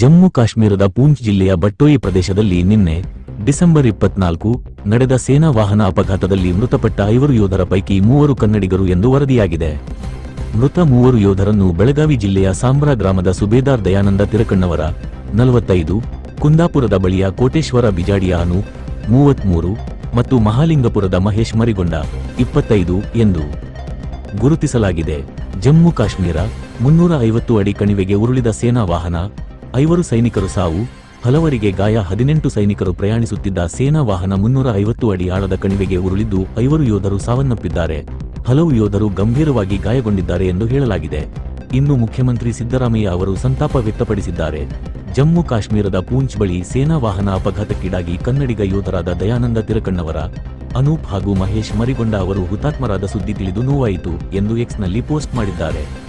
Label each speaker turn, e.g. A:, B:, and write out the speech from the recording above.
A: ಜಮ್ಮು ಕಾಶ್ಮೀರದ ಪೂಂಚ್ ಜಿಲ್ಲೆಯ ಬಟ್ಟೋಯಿ ಪ್ರದೇಶದಲ್ಲಿ ನಿನ್ನೆ ಡಿಸೆಂಬರ್ ಇಪ್ಪತ್ನಾಲ್ಕು ನಡೆದ ಸೇನಾ ವಾಹನ ಅಪಘಾತದಲ್ಲಿ ಮೃತಪಟ್ಟ ಐವರು ಯೋಧರ ಪೈಕಿ ಮೂವರು ಕನ್ನಡಿಗರು ಎಂದು ವರದಿಯಾಗಿದೆ. ಮೃತ ಮೂವರು ಯೋಧರನ್ನು ಬೆಳಗಾವಿ ಜಿಲ್ಲೆಯ ಸಾಂಬ್ರಾ ಗ್ರಾಮದ ಸುಬೇದಾರ್ ದಯಾನಂದ ತಿರಕಣ್ಣವರ ನಲವತ್ತೈದು, ಕುಂದಾಪುರದ ಬಳಿಯ ಕೋಟೇಶ್ವರ ಬಿಜಾಡಿಯಾನು ಮೂವತ್ಮೂರು ಮತ್ತು ಮಹಾಲಿಂಗಪುರದ ಮಹೇಶ್ ಮರಿಗೊಂಡ ಇಪ್ಪತ್ತೈದು ಎಂದು ಗುರುತಿಸಲಾಗಿದೆ. ಜಮ್ಮು ಕಾಶ್ಮೀರ ಮುನ್ನೂರ ಐವತ್ತು ಅಡಿ ಕಣಿವೆಗೆ ಉರುಳಿದ ಸೇನಾ ವಾಹನ ಐವರು ಸೈನಿಕರು ಸಾವು, ಹಲವರಿಗೆ ಗಾಯ, ಹದಿನೆಂಟು ಸೈನಿಕರು ಪ್ರಯಾಣಿಸುತ್ತಿದ್ದ ಸೇನಾ ವಾಹನ ಮುನ್ನೂರ ಐವತ್ತು ಅಡಿ ಆಳದ ಕಣಿವೆಗೆ ಉರುಳಿದ್ದು ಐವರು ಯೋಧರು ಸಾವನ್ನಪ್ಪಿದ್ದಾರೆ. ಹಲವು ಯೋಧರು ಗಂಭೀರವಾಗಿ ಗಾಯಗೊಂಡಿದ್ದಾರೆ ಎಂದು ಹೇಳಲಾಗಿದೆ. ಇನ್ನು ಮುಖ್ಯಮಂತ್ರಿ ಸಿದ್ದರಾಮಯ್ಯ ಅವರು ಸಂತಾಪ ವ್ಯಕ್ತಪಡಿಸಿದ್ದಾರೆ. ಜಮ್ಮು ಕಾಶ್ಮೀರದ ಪೂಂಚ್ ಬಳಿ ಸೇನಾ ವಾಹನ ಅಪಘಾತಕ್ಕೀಡಾಗಿ ಕನ್ನಡಿಗ ಯೋಧರಾದ ದಯಾನಂದ ತಿರಕಣ್ಣವರ, ಅನೂಪ್ ಹಾಗೂ ಮಹೇಶ್ ಮರಿಗೊಂಡ ಅವರು ಹುತಾತ್ಮರಾದ ಸುದ್ದಿ ತಿಳಿದು ನೋವಾಯಿತು ಎಂದು ಎಕ್ಸ್ನಲ್ಲಿ ಪೋಸ್ಟ್ ಮಾಡಿದ್ದಾರೆ.